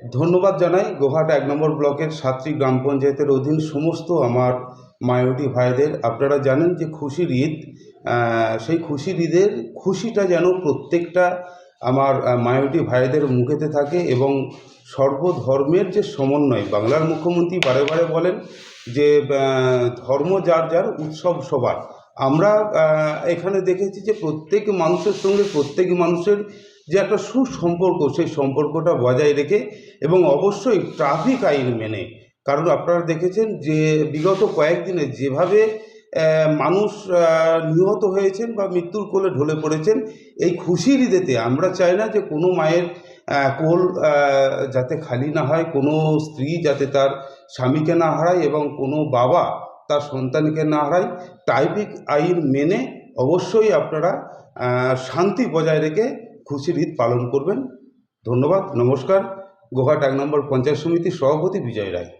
ধন্যবাদ জানাই গোহাট এক নম্বর ব্লকের সাতটি গ্রাম পঞ্চায়েতের অধীন সমস্ত আমার মায়োটি ভাইদের। আপনারা জানেন যে খুশির ঈদ সেই খুশির ঈদের খুশিটা যেন প্রত্যেকটা আমার মায়োটি ভাইদের মুখেতে থাকে এবং সর্বধর্মের যে সমন্বয়, বাংলার মুখ্যমন্ত্রী বারে বারে বলেন যে ধর্ম যার যার, উৎসব সবার। আমরা এখানে দেখেছি যে প্রত্যেক মানুষের সঙ্গে প্রত্যেক মানুষের যে একটা সুসম্পর্ক, সেই সম্পর্কটা বজায় রেখে এবং অবশ্যই ট্রাফিক আইন মেনে। কারণ আপনারা দেখেছেন যে বিগত কয়েকদিনে যেভাবে মানুষ নিহত হয়েছেন বা মৃত্যুর কোলে ঢলে পড়েছেন, এই খুশির ঈদেতে আমরা চাই না যে কোনো মায়ের কোল যাতে খালি না হয়, কোনো স্ত্রী যাতে তার স্বামীকে না হারায় এবং কোনো বাবা তার সন্তানকে না হারায়। ট্রাফিক আইন মেনে অবশ্যই আপনারা শান্তি বজায় রেখে খুশির ঈদ পালন করবেন। ধন্যবাদ নমস্কার। গোহাট এক নম্বর পঞ্চায়েত সমিতির সভাপতি বিজয় রায়।